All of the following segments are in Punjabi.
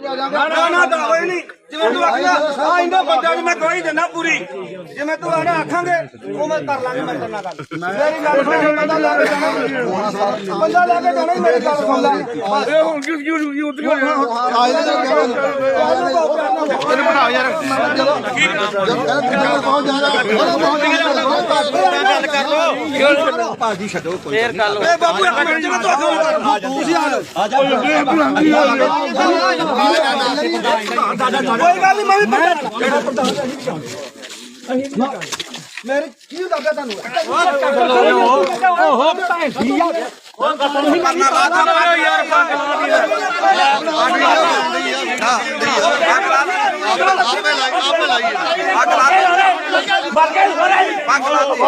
ਨਾ ਨਾ ਨਾ ਦਾਵੇ ਨਹੀਂ ਜਿਵੇਂ ਤੂੰ ਆਖਿਆ ਆ ਇੰਨਾ ਬੰਦਾ ਨੂੰ ਮੈਂ ਗਵਾਹੀ ਦਿੰਦਾ ਪੂਰੀ ਜਿਵੇਂ ਤੂੰ ਆਣਾ ਆਖਾਂਗੇ ਉਹ ਮੈਂ ਕਰ ਲਾਂਗਾ ਮੈਂ ਤੇਰੇ ਨਾਲ ਗੱਲ ਮੇਰੀ ਗੱਲ ਸੁਣ ਬੰਦਾ ਲੈ ਕੇ ਜਾਣਾ ਬੰਦਾ ਲੈ ਕੇ ਜਾਣਾ ਹੀ ਮੇਰੀ ਗੱਲ ਸੁਣ ਲੈ ਇਹ ਹੁਣ ਕਿਉਂ ਕਿਉਂ ਕਿਉਂ ਉਤਰ ਇਹ ਬਾਬੂ ਇੱਕ ਮਿੰਟ ਜਿਵੇਂ ਤੂੰ ਆਖਾਂ ਤੁਸੀਂ ਆ ਜਾਓ ਕੋਈ ਗੱਲ ਨਹੀਂ ਮੈਂ ਵੀ ਬੰਦਾ ਮੇਰੇ ਕੀ ਦੱਸਿਆ ਤੁਹਾਨੂੰ ਆ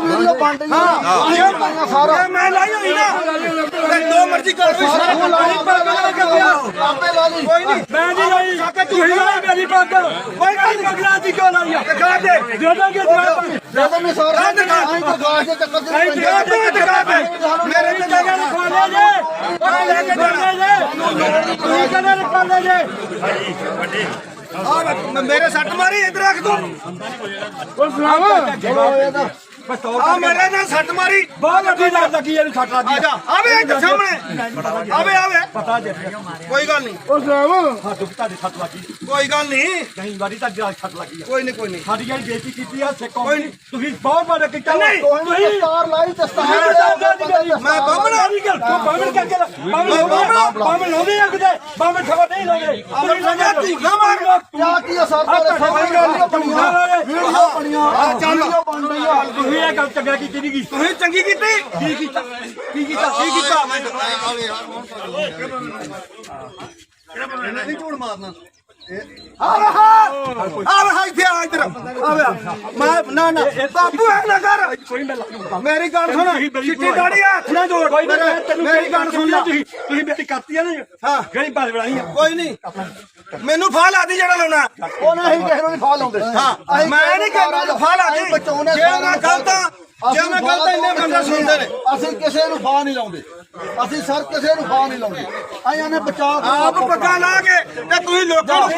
ਨਾਵੇਂ ਵੀਡੀਓ ਬਣ ਰਹੀ ਹਾਂ। ਸਾਰਾ। ਮੈਂ ਲਾਈ ਹੋਈ ਨਾ ਤੇ ਦੋ ਮਰਜ਼ੀ ਕਰ ਕੋਈ ਸਾਰਾ ਲਾਈ ਪਰ ਕਰ ਕੇ ਪਿਆ ਆਪੇ ਲਾ ਲਈ। ਕੋਈ ਨਹੀਂ। ਮੈਂ ਨਹੀਂ ਲਾਈ। ਤੂੰ ਹੀ ਲਾਈ ਮੇਰੀ ਪੱਗ। ਕੋਈ ਗੱਲ ਨਹੀਂ। ਪਗਲਾ ਦੀ ਕਿਉਂ ਲਾਈ ਆ। ਦਿਖਾ ਦੇ। ਦੇ। ਦਾਂਗੇ ਜਵਾਬ ਜਦੋਂ ਮੈਂ ਸਾਰਾ ਦਿਖਾ। ਆਈ ਤਾਂ ਗਾਸ਼ ਦੇ। ਚੱਕਰ ਦੇ ਨਹੀਂ ਦਿਖਾ ਦੇ ਦਿਖਾ ਦੇ। ਮੇਰੇ ਤੇ ਜਗ੍ਹਾ ਨੂੰ ਖਵਾ ਲੈ ਜੇ ਉਹ ਲੈ ਕੇ ਜਾਣੇ ਜੇ। ਤੁਸੀਂ ਕਹਿੰਦੇ ਨੇ ਕਰ ਲੈ ਜੇ ਆ ਮੇਰੇ ਸੱਟ ਮਾਰੀ ਇਧਰ ਰੱਖ ਤੂੰ। ਉਹ ਸੁਣਾਵਾ ਆ ਮੇਰੇ ਨਾਲ ਸੱਟ ਮਾਰੀ। ਬਹੁਤ ਵੱਡੀ ਲੱਗ ਲੱਗੀ ਇਹਨੂੰ ਸੱਟ ਲੱਗੀ। ਆ ਜਾ ਆਵੇ ਇੱਧਰ ਸਾਹਮਣੇ। ਆਵੇ ਆਵੇ। ਪਤਾ ਜੇ। ਕੋਈ ਗੱਲ ਨਹੀਂ। ਉਹ ਸੁਣਾਵਾ ਸਾਡੂ ਤੁਹਾਡੀ ਸੱਟ ਲੱਗੀ। ਕੋਈ ਗੱਲ ਨਹੀਂ। ਕਈ ਵਾਰੀ ਤਾਂ ਜਾ ਲੱਗੀ ਆ। ਕੋਈ ਨਹੀਂ ਕੋਈ ਨਹੀਂ। ਸਾਡੀ ਜਿਹੜੀ ਬੇਇੱਜ਼ਤੀ ਕੀਤੀ ਆ ਸਿੱਖ ਤੁਸੀਂ ਬਹੁਤ ਬੜਾ ਕੀਤਾ। ਵਾ। ਨਹੀਂ। ਤੁਸੀਂ ਦਸਤਾਰ ਲਾਈ ਦਸਤਾਰ ਮੈਂ ਬੰਮਣਾ ਨਹੀਂ ਗੱਲ ਤੂੰ ਬਾਹਮਣ ਕਰਕੇ ਬਾਹਮਣ ਬਾਹਮਣ- ਬਾਹਮਣ ਲਾਉਂਦੇ ਆ ਕਿਤੇ। ਬਾਹਮਣ ਖਬਰ ਨਹੀਂ ਲਾਉਂਦੇ। ਅਮਰ ਸੰਗਾ ਧੀਗਾ ਮਾਰ ਕਿਆ ਕੀ ਅਸਰ ਤੇਰੇ ਸਾਹਮਣੇ ਬਣੀਆਂ ਵੀਡੀਓ ਬਣੀਆਂ ਚੱਲ। ਵੀਡੀਓ ਬਣ ਰਹੀ ਆ ਤੁਸੀਂ ਇਹ ਗੱਲ ਚੰਗਾ ਕੀਤੀ ਨਹੀਂ ਗਈ ਤੁਸੀਂ ਚੰਗੀ ਕੀਤੀ ਕੀ ਕੀਤਾ ਕੀ ਕੀਤਾ ਕੀ ਕੀਤਾ ਨਹੀਂ ਝੂੜ ਮਾਰਨਾ ਆ ਰਹਾ ਆ ਰਹਾ ਇੱਥੇ ਆ ਇੱਧਰ। ਆ। ਵੇ ਮੈਂ ਨਾ ਨਾ ਬਾਪੂ ਐ ਨਾ ਕਰ। ਮੇਰੀ ਗੱਲ ਸੁਣ ਚਿੱਟੀ ਦਾੜੀ ਹੱਥ ਨਾ ਜੋੜ। ਮੇਰੀ ਗੱਲ ਸੁਣ ਲੈ। ਤੁਸੀਂ ਤੁਸੀਂ ਮੇਰੀ ਕਰਤੀ ਆ ਨਾ ਹਾਂ। ਗਲੀ ਬਾਦ ਬਣਾਈ ਆ। ਕੋਈ ਨਹੀਂ। ਮੈਨੂੰ ਫਾਹ ਲਾ ਦੀ ਜਿਹੜਾ ਲਾਉਣਾ। ਉਹ ਨਾ ਹੀ ਕਿਸੇ ਨੂੰ ਨਹੀਂ ਫਾ ਲਾਉਂਦੇ। ਹਾਂ। ਮੈਂ ਨਹੀਂ ਕਰਦਾ ਫਾਹ ਲਾ ਦੀ। ਬਚਾਉਣੇ ਜੇ ਮੈਂ ਗਲਤ ਆ ਜੇ ਮੈਂ ਗਲਤ ਇੰਨੇ ਬੰਦੇ ਸੁਣਦੇ ਨੇ। ਅਸੀਂ ਕਿਸੇ ਨੂੰ ਫਾ ਨਹੀਂ ਲਾਉਂਦੇ। ਅਸੀਂ ਸਰ ਕਿਸੇ ਨੂੰ ਫਾ ਨਹੀਂ ਲਾਉਂਦੇ। ਆਇਆਂ ਨੇ ਬਚਾ ਆਪ ਪੱਕਾ ਲਾ ਕੇ ਤੇ ਤੁਸੀਂ ਲੋਕਾਂ ਨੂੰ